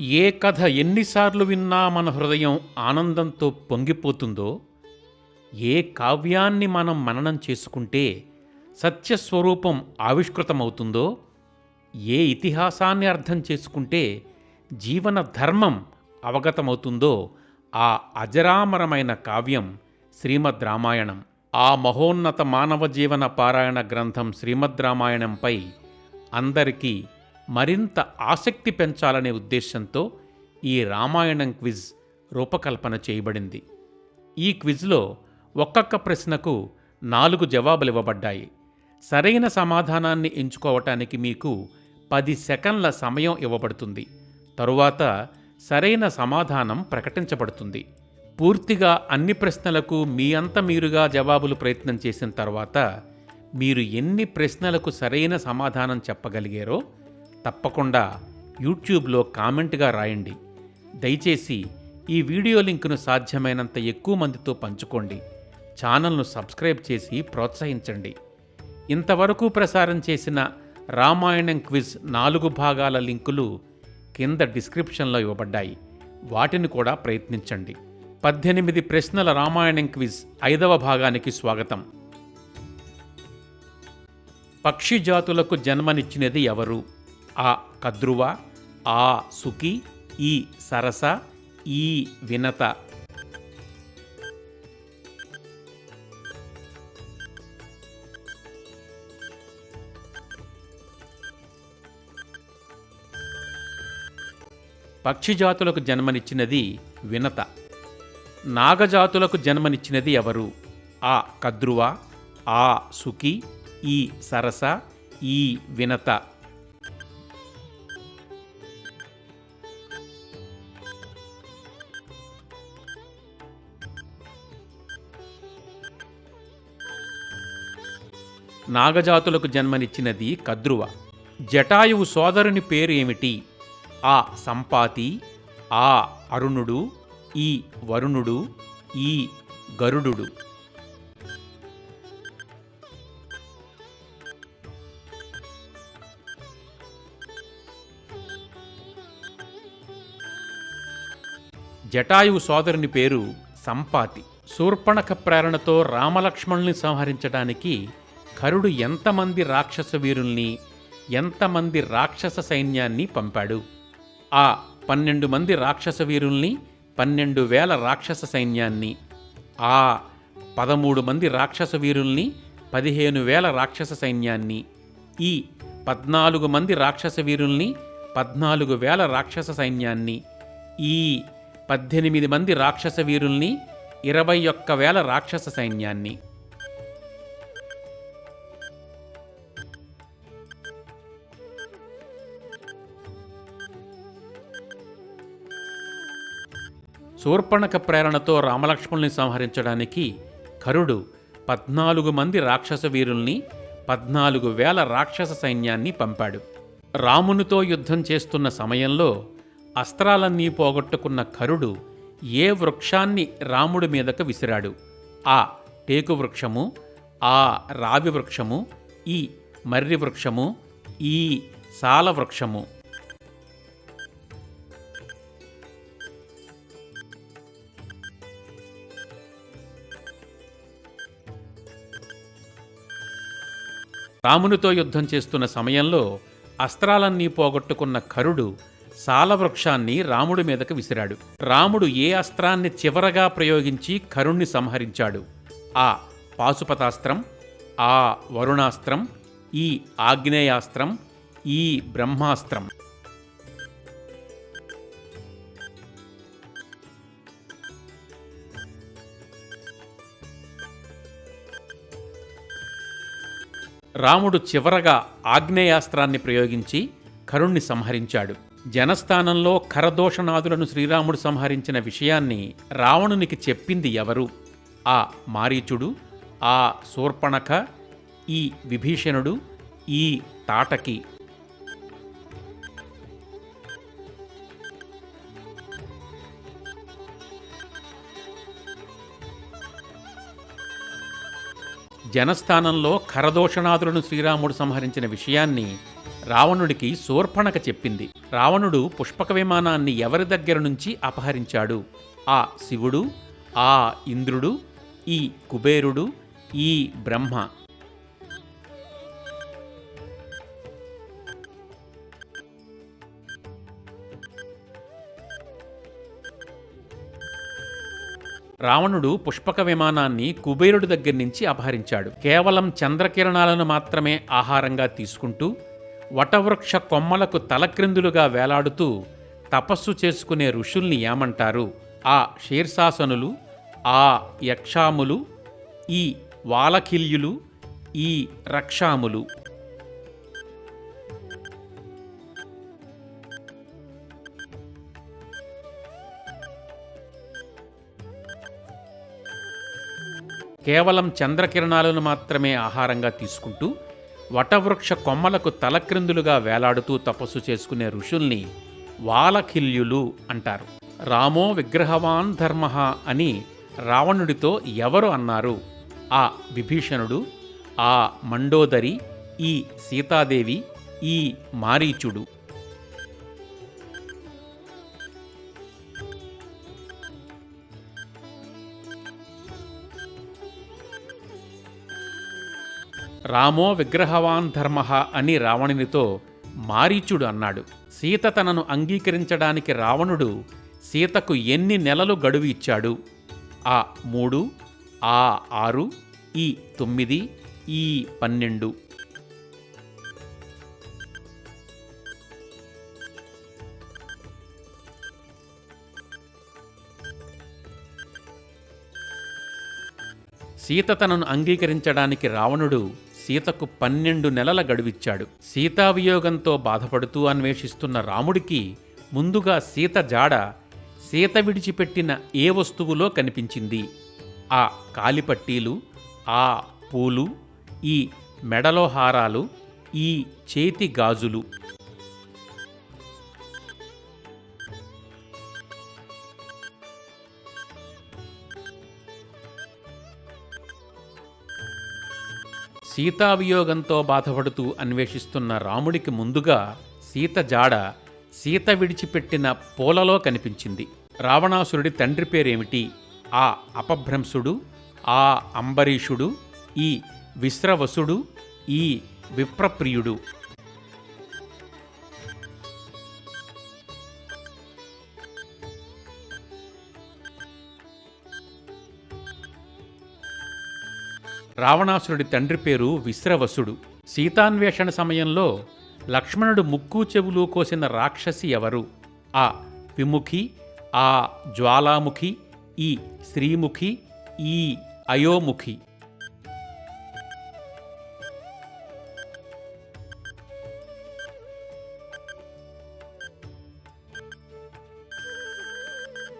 ఏ కథ ఎన్నిసార్లు విన్నా మన హృదయం ఆనందంతో పొంగిపోతుందో ఏ కావ్యాన్ని మనం మననం చేసుకుంటే సత్యస్వరూపం ఆవిష్కృతమవుతుందో ఏ ఇతిహాసాన్ని అర్థం చేసుకుంటే జీవన ధర్మం అవగతమవుతుందో ఆ అజరామరమైన కావ్యం శ్రీమద్ రామాయణం. ఆ మహోన్నత మానవ జీవన పారాయణ గ్రంథం శ్రీమద్ రామాయణంపై అందరికీ మరింత ఆసక్తి పెంచాలనే ఉద్దేశంతో ఈ రామాయణం క్విజ్ రూపకల్పన చేయబడింది. ఈ క్విజ్లో ఒక్కొక్క ప్రశ్నకు నాలుగు జవాబులు ఇవ్వబడ్డాయి సరైన సమాధానాన్ని ఎంచుకోవటానికి మీకు పది సెకండ్ల సమయం ఇవ్వబడుతుంది. తరువాత సరైన సమాధానం ప్రకటించబడుతుంది. పూర్తిగా అన్ని ప్రశ్నలకు మీ అంత మీరుగా జవాబులు ప్రయత్నం చేసిన తర్వాత మీరు ఎన్ని ప్రశ్నలకు సరైన సమాధానం చెప్పగలిగారో తప్పకుండా యూట్యూబ్లో కామెంట్గా రాయండి. దయచేసి ఈ వీడియో లింకును సాధ్యమైనంత ఎక్కువ మందితో పంచుకోండి. ఛానల్ను సబ్స్క్రైబ్ చేసి ప్రోత్సహించండి. ఇంతవరకు ప్రసారం చేసిన రామాయణం క్విజ్ నాలుగు భాగాల లింకులు కింద డిస్క్రిప్షన్లో ఇవ్వబడ్డాయి. వాటిని కూడా ప్రయత్నించండి. పద్దెనిమిది ప్రశ్నల రామాయణం క్విజ్ ఐదవ భాగానికి స్వాగతం. పక్షి జాతులకు జన్మనిచ్చినది ఎవరు? ఆ కద్రువ ఆ సుకి ఈ సరస ఈ వినత. పక్షి జాతులకు జన్మనిచ్చినది వినత. నాగజాతులకు జన్మనిచ్చినది ఎవరు? ఆ కద్రువ ఆ సుకి ఈ సరస ఈ వినత. నాగజాతులకు జన్మనిచ్చినది కద్రువ. జటాయువు సోదరుని పేరు ఏమిటి ఆ సంపాతి ఆ అరుణుడు ఈ వరుణుడు ఈ గరుడు జటాయువు సోదరుని పేరు సంపాతి. శూర్పణఖ ప్రేరణతో రామలక్ష్మణుల్ని సంహరించడానికి కరుడు ఎంతమంది రాక్షస వీరుల్ని ఎంతమంది రాక్షస సైన్యాన్ని పంపాడు? ఆ పన్నెండు మంది రాక్షస వీరుల్ని పన్నెండు వేల రాక్షస సైన్యాన్ని ఆ పదమూడు మంది రాక్షస వీరుల్ని పదిహేను వేల రాక్షస సైన్యాన్ని ఈ పద్నాలుగు మంది రాక్షస వీరుల్ని పద్నాలుగు వేల రాక్షస సైన్యాన్ని ఈ పద్దెనిమిది మంది రాక్షస వీరుల్ని ఇరవై ఒక్క వేల రాక్షస సైన్యాన్ని. శూర్పణక ప్రేరణతో రామలక్ష్మణుల్ని సంహరించడానికి కరుడు పద్నాలుగు మంది రాక్షస వీరుల్ని పద్నాలుగు వేల రాక్షస సైన్యాన్ని పంపాడు. రామునితో యుద్ధం చేస్తున్న సమయంలో అస్త్రాలన్నీ పోగొట్టుకున్న కరుడు ఏ వృక్షాన్ని రాముడి మీదకు విసిరాడు? ఆ టేకు వృక్షము ఆ రావి వృక్షము ఈ మర్రి వృక్షము ఈ సాల వృక్షము. రామునితో యుద్ధం చేస్తున్న సమయంలో అస్త్రాలన్నీ పోగొట్టుకున్న కరుడు సాలవృక్షాన్ని రాముడి మీదకు విసిరాడు. రాముడు ఏ అస్త్రాన్ని చివరగా ప్రయోగించి కరుణ్ణి సంహరించాడు? ఆ పాశుపతాస్త్రం ఆ వరుణాస్త్రం ఈ ఆగ్నేయాస్త్రం ఈ బ్రహ్మాస్త్రం. రాముడు చివరగా ఆగ్నేయాస్త్రాన్ని ప్రయోగించి కరుణ్ణి సంహరించాడు. జనస్థానంలో ఖరదోషనాథులను శ్రీరాముడు సంహరించిన విషయాన్ని రావణునికి చెప్పింది ఎవరు? ఆ మారీచుడు ఆ శూర్పణఖ ఈ విభీషణుడు ఈ తాటకి జనస్థానంలో ఖరదోషణాదులను శ్రీరాముడు సంహరించిన విషయాన్ని రావణుడికి శూర్పణక చెప్పింది. రావణుడు పుష్పక విమానాన్ని ఎవరి దగ్గర నుంచి అపహరించాడు? ఆ శివుడు ఆ ఇంద్రుడు ఈ కుబేరుడు ఈ బ్రహ్మ. రావణుడు పుష్పక విమానాన్ని కుబేరుడి దగ్గర నుంచి అపహరించాడు. కేవలం చంద్రకిరణాలను మాత్రమే ఆహారంగా తీసుకుంటూ వటవృక్ష కొమ్మలకు తలక్రిందులుగా వేలాడుతూ తపస్సు చేసుకునే ఋషుల్ని ఏమంటారు? ఆ శీర్షాసనులు ఆ యక్షాములు ఈ వాలకిల్యులు ఈ రక్షాములు. కేవలం చంద్రకిరణాలను మాత్రమే ఆహారంగా తీసుకుంటూ వటవృక్ష కొమ్మలకు తలక్రిందులుగా వేలాడుతూ తపస్సు చేసుకునే ఋషుల్ని వాలఖిల్యులు అంటారు. రామో విగ్రహవాన్ ధర్మ అని రావణుడితో ఎవరు అన్నారు? ఆ విభీషణుడు ఆ మండోదరి ఈ సీతాదేవి ఈ మారీచుడు. రామో విగ్రహవాన్ ధర్మ అని రావణునితో మారీచుడు అన్నాడు. సీత తనను అంగీకరించడానికి రావణుడు సీతకు ఎన్ని నెలలు గడువు ఇచ్చాడు? ఆ మూడు ఆ ఆరు ఈ తొమ్మిది ఈ పన్నెండు. సీత తనను అంగీకరించడానికి రావణుడు సీతకు పన్నెండు నెలల గడువిచ్చాడు. సీతావియోగంతో బాధపడుతూ అన్వేషిస్తున్న రాముడికి ముందుగా సీత జాడ సీత విడిచిపెట్టిన ఏ వస్తువులో కనిపించింది? ఆ కాలిపట్టీలు ఆ పూలు ఈ మెడలో హారాలు ఈ చేతి గాజులు. సీతావియోగంతో బాధపడుతూ అన్వేషిస్తున్న రాముడికి ముందుగా సీత జాడ సీత విడిచిపెట్టిన పూలలో కనిపించింది. రావణాసురుడి తండ్రి పేరేమిటి? ఆ అపభ్రంశుడు ఆ అంబరీషుడు ఈ విశ్రవసుడు ఈ విప్రప్రియుడు. రావణాసురుడి తండ్రి పేరు విశ్రవసుడు. సీతాన్వేషణ సమయంలో లక్ష్మణుడు ముక్కు చెవులు కోసిన రాక్షసి ఎవరు? ఆ. విముఖి ఆ. జ్వాలాముఖి ఈ. శ్రీముఖి ఈ. అయోముఖి.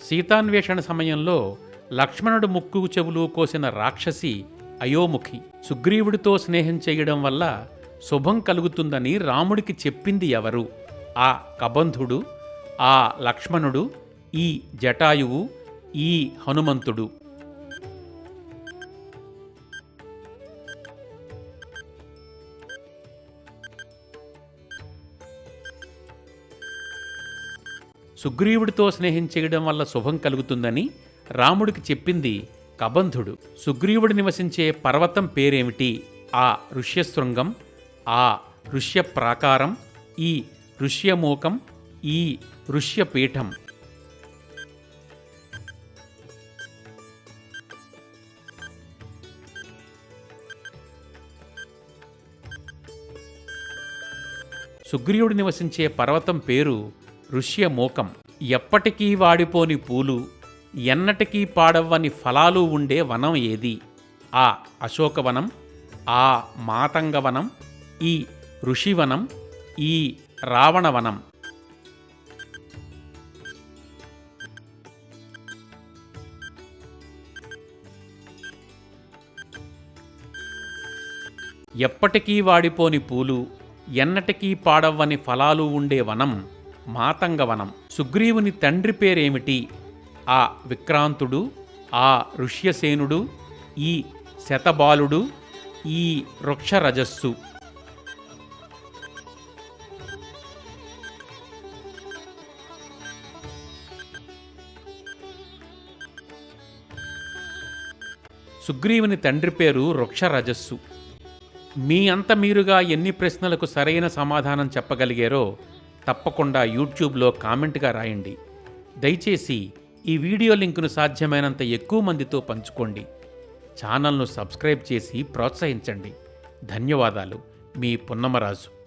సీతాన్వేషణ సమయంలో లక్ష్మణుడు ముక్కు చెవులు కోసిన రాక్షసి అయోముఖి. సుగ్రీవుడితో స్నేహం చేయడం వల్ల శుభం కలుగుతుందని రాముడికి చెప్పింది ఎవరు? ఆ కబంధుడు ఆ లక్ష్మణుడు ఈ జటాయువు ఈ హనుమంతుడు. సుగ్రీవుడితో స్నేహం చేయడం వల్ల శుభం కలుగుతుందని రాముడికి చెప్పింది కబంధుడు సుగ్రీవుడు నివసించే పర్వతం పేరేమిటి? ఆ ఋష్యశృంగం ఆ ఋష్య ప్రాకారం ఈ ఋష్యమూకం ఈ ఋష్యపీఠం. సుగ్రీవుడు నివసించే పర్వతం పేరు ఋష్యమూకం. ఎప్పటికీ వాడిపోని పూలు ఎన్నటికీ పాడవ్వని ఫలాలు ఉండే వనం ఏది? ఆ అశోకవనం ఆ మాతంగవనం ఈ ఋషివనం ఈ రావణవనం. ఎప్పటికీ వాడిపోని పూలు ఎన్నటికీ పాడవ్వని ఫలాలు ఉండే వనం మాతంగవనం. సుగ్రీవుని తండ్రి పేరేమిటి? ఆ విక్రాంతుడు ఆ ఋష్యసేనుడు ఈ శతబాలుడు ఈ వృక్షరజస్సు. సుగ్రీవుని తండ్రి పేరు వృక్షరజస్సు. మీ అంత మీరుగా ఎన్ని ప్రశ్నలకు సరైన సమాధానం చెప్పగలిగారో తప్పకుండా యూట్యూబ్లో కామెంట్గా రాయండి. దయచేసి ఈ వీడియో లింకును సాధ్యమైనంత ఎక్కువ మందితో పంచుకోండి. ఛానల్ను సబ్స్క్రైబ్ చేసి ప్రోత్సహించండి. ధన్యవాదాలు. మీ పున్నమరాజు.